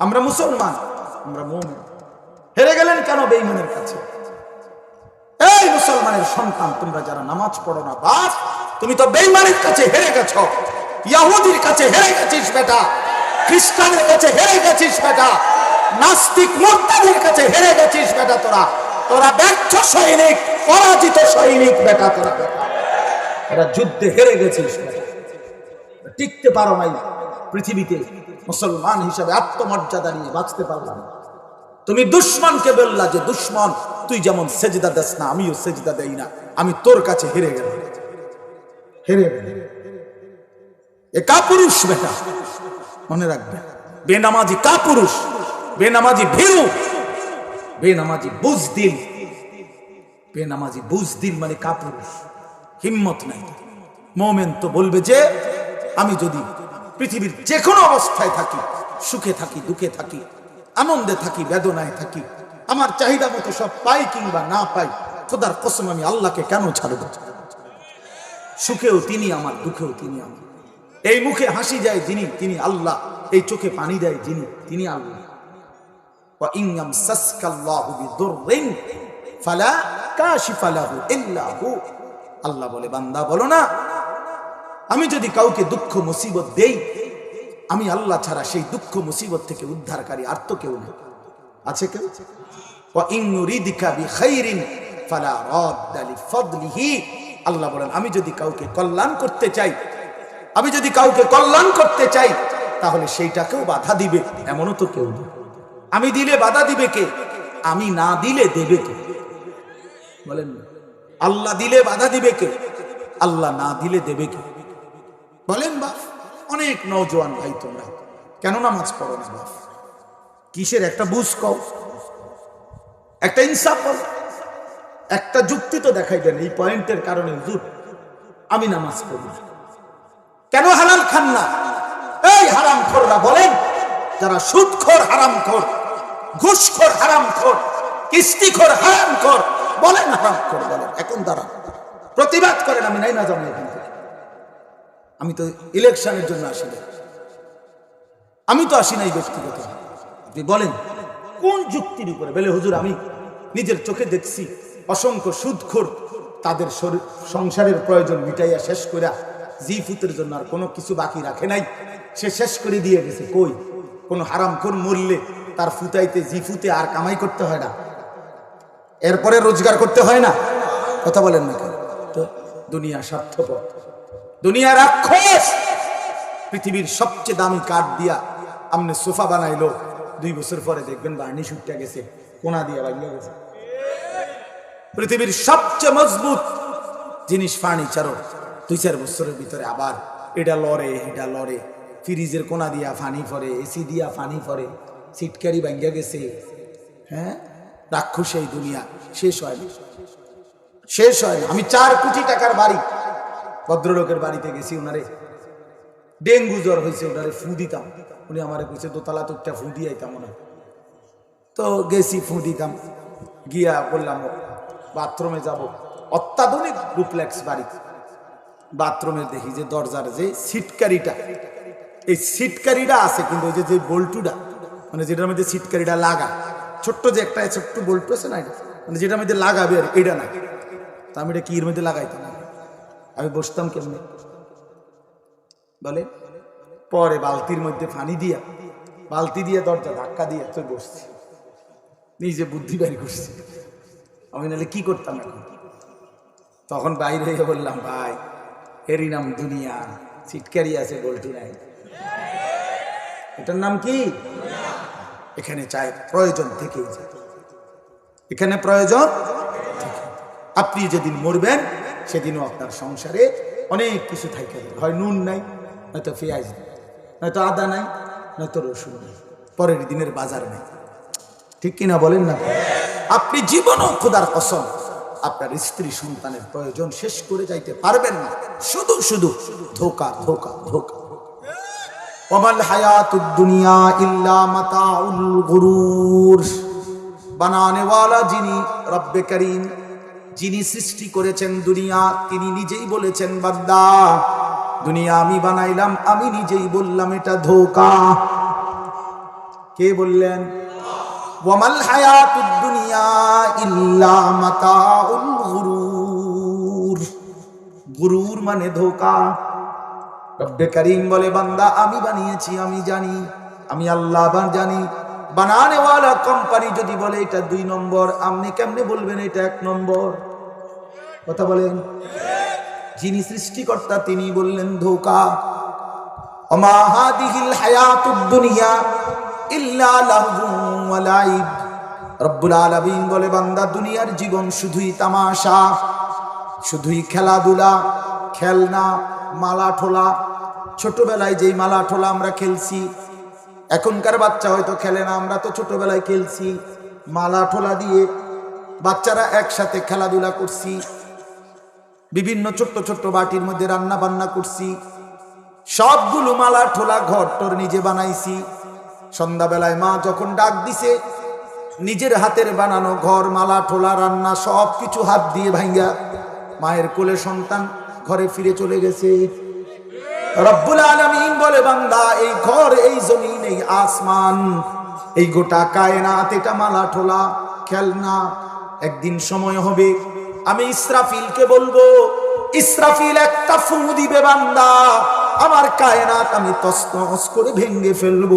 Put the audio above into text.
আমরা মুসলমান। আমরা মোমেন। হেরে গেলেন কেন বেইমানের কাছে? এই মুসলমানের সন্তান তোমরা যারা নামাজ পড়ো না বাস তুমি তো বেইমানের কাছে হেরে গেছ। ইয়াহুদির কাছে হেরে গেছিস বেটা। খ্রিস্টানের কাছে হেরে গেছিস বেটা। নাস্তিক মোর্তাদের কাছে হেরে গেছিস বেটা তোরা। তোরা ব্যর্থ সৈনিক পরাজিত সৈনিক বেটা তোরা। এরা যুদ্ধে হেরে গেছিস টিকতে পারো নাই পৃথিবীতে। মুসলমান হিসাবে আত্মমর্যাদা নিয়ে বাঁচতে পারলাম। তুমি দুশ্মনকে বললা যে, দুশ্মন, তুই যেমন সেজদা দেস না, আমিও সেজদা দেই না। আমি তোর কাছে হেরে গেলাম। হেরে গেলাম। এ কাপুরুষ বেটা, মনে রাখবে। বেনামাজি কাপুরুষ, বেনামাজি ভীরু, বেনামাজি বুজদিল। বেনামাজি বুজদিল মানে কাপুরুষ। হিম্মত নাই। মোমেন তো বলবে যে, আমি যদি পৃথিবীর যে কোনো অবস্থায় থাকি, সুখে থাকি, দুঃখে থাকি, আনন্দে থাকি, বেদনায় থাকি, আমার চাহিদা মতো সব পাই কিংবা না পাই, খোদার কসম আমি আল্লাহকে কেন ছাড়ব? সুখেও তিনি আমার, দুঃখেও তিনি আমার। এই মুখে হাসি যায় যিনি, তিনি আল্লাহ। এই চোখে পানি দেয় যিনি, তিনি আল্লাহ। আল্লাহ বলে, বান্দা বলো না আমি যদি কাউকে দুঃখ, মুসিবত দেই, আমি আল্লাহ ছাড়া সেই দুঃখ, মুসিবত থেকে উদ্ধারকারী আর তো কেউ নেই। আছে কেউ? আল্লাহ বলেন, আমি যদি কাউকে কল্যাণ করতে চাই, আমি যদি কাউকে কল্যাণ করতে চাই, তাহলে সেইটাকেও বাধা দিবে, এমনও তো কেউ আমি দিলে বাধা দিবে কে? আমি না দিলে দেবে কে? বলেন আল্লাহ দিলে বাধা দিবে কে? আল্লাহ না দিলে দেবে কে? বলেন, বাপ, অনেক নৌজওয়ান ভাই তোমরা। কেন নামাজ পড়ো না, বাপ? কিসের একটা বুঝ কও? একটা ইনসাফ একটা যুক্তি তো দেখাই দেন, এই পয়েন্টের কারণে, হুজুর, আমি নামাজ পড়ি কেন হালাল খান না? এই হারাম খোররা বলেন, যারা সুদখোর হারাম খোর ঘুষখোর হারাম খোর কিস্তিখোর হারাম খোর বলেন হারাম খোর বলেন। এখন তারা প্রতিবাদ করেন, আমি নাই না জানি এখান আমি তো ইলেকশনের জন্য আসি না আমি তো আসি নাই ব্যক্তিগত। আপনি বলেন, কোন যুক্তির উপরে? বলে, হুজুর, আমি নিজের চোখে দেখছি অসংখ্য সুদখোর, তাদের সংসারের প্রয়োজন মিটাইয়া শেষ কইরা জি ফুতের জন্য আর কোনো কিছু বাকি রাখে নাই। সে শেষ করে দিয়ে গেছে। কই? কোনো হারামখোর মরলে তার ফুতাইতে, জি ফুতে আর কামাই করতে হয় না। এরপরে রোজগার করতে হয় না? কথা বলেন না? তো দুনিয়া স্বার্থপর। দুনিয়া রাক্ষস, পৃথিবীর সবচেয়ে দামি কাঠ দিয়া আমনে সোফা বানাইলো। দুই বছর পরে দেখবেন বার্নিশ উঠতে গেছে, কোনা দিয়া বাগিয়ে গেছে। পৃথিবীর সবচেয়ে মজবুত জিনিস ফার্নিচারও দুই চার বছরের ভিতরে আবার এটা লড়ে এটা লড়ে। ফ্রিজের কোনা দিয়া ফানি ফরে এসি দিয়া ফানি ফরে সিটকারি ভাঙ্গা গেছে। হ্যাঁ? রাক্ষস এই দুনিয়া। শেষ হয় না। শেষ হয় না। আমি চার কোটি টাকার বাড়ি ভদ্রলোকের বাড়িতে গেছি ওনারে ডেঙ্গু জ্বর হয়েছে ওনারে ফু দিতাম। উনি আমার কইছে, দোতলা তো একটা ফু দিয়ে আইতাম ওনার। তো গেছি, ফু দিতাম। গিয়া বললাম, বাথরুমে যাব। অত্যাধুনিক ডুপ্লেক্স বাড়ি। বাথরুমের দেখি যে দরজার যে সিটকারিটা এই সিটকারিটা আছে, কিন্তু ওই যে বল্টুটা মানে যেটার মধ্যে সিটকারিটা লাগা, ছোট্ট যে একটা ছোট্ট বল্টু আছে না এটা? মানে যেটার মধ্যে লাগাবে আর এটা না। তা আমি এটা কি এর মধ্যে লাগাইতাম? আমি বসতাম কেমনে? বলে, পরে বালতির মধ্যে পানি দিয়া, বালতি দিয়ে দরজা ধাক্কা দিয়ে তুই বসছি। নিজে বুদ্ধি বের করছি। আমি নাহলে কি করতাম এখন? তখন বাইরে হয়ে বললাম, ভাই, এরই নাম দুনিয়া সিটকারি আছে গোলটি নাই। এটার নাম কি? এখানে চাই প্রয়োজন থেকেই যায়। এখানে প্রয়োজন আপনি যেদিন মরবেন সেদিনও আপনার সংসারে অনেক কিছু থাকে হয় নুন নাই, নয়তো পেঁয়াজ নেই, নয়তো আদা নাই, নয়তো রসুন নেই, পরের দিনের বাজার নেই। ঠিক কিনা বলেন না? আপনি জীবনও খোদার কসম, আপনার স্ত্রী সন্তানের প্রয়োজন শেষ করে যাইতে পারবেন না। শুধু শুধু, ধোকা ধোকা ধোকা। দুনিয়া ইল্লা মাতাউল গুরুর। বানানে ওয়ালা যিনি রব্বে করিম যিনি সৃষ্টি করেছেন দুনিয়া, তিনি নিজেই বলেছেন বাদ্দা দুনিয়া আমি বানাইলাম, আমি নিজেই বললাম, এটা ধোকা। কে বললেন? ওয়ামাল হায়াতুদ দুনিয়া ইল্লা মাতাউল গুরুর। গুরুর মানে ধোকা। রব্বে করিম বলে, বান্দা, আমি বানিয়েছি, আমি জানি, আমি আল্লাহ জানি। বানানেওয়ালা কোম্পানি যদি বলে, এটা দুই নম্বর, আপনি কেমনে বলবেন, এটা এক নম্বর? কথা বলেন। যিনি সৃষ্টিকর্তা, তিনি বললেন, ধোকা। ওমা হাদিহিল হায়াতুদ দুনিয়া ইল্লা লাহবুন ওয়া রব্বুল আলামিন বলে, বান্দা, দুনিয়ার জীবন শুধুই তামাশা, শুধুই খেলাধুলা, খেলনা, মালা ঠোলা। ছোটবেলায় যেই মালা ঠোলা আমরা খেলছি, এখনকার বাচ্চা হয়তো খেলে না, আমরা তো ছোটবেলায় খেলছি। মালা ঠোলা দিয়ে বাচ্চারা একসাথে খেলাধুলা করছি বিভিন্ন ছোট্ট ছোট্ট বাটির মধ্যে রান্না বান্না করছি। সবগুলো মালা ঠোলা ঘর তোর নিজে বানাইছি। সন্ধ্যাবেলায় মা যখন ডাক দিছে, নিজের হাতের বানানো ঘর, মালা ঠোলা রান্না সব কিছু হাত দিয়ে ভাঙ্গা মায়ের কোলে সন্তান ঘরে ফিরে চলে গেছে। রব্বুল আলামিন বলে, বান্দা, এই ঘর, এই জমিন, এই আসমান, এই গোটা কায়নাত, এটা মালা ঠোলা, খেলনা, একদিন সময় হবে আমি ইসরাফিলকে বলব, ইসরাফিল একটা ফু দিবে বান্দা, আমার কায়নাত আমি তসনস করে ভেঙ্গে ফেলব।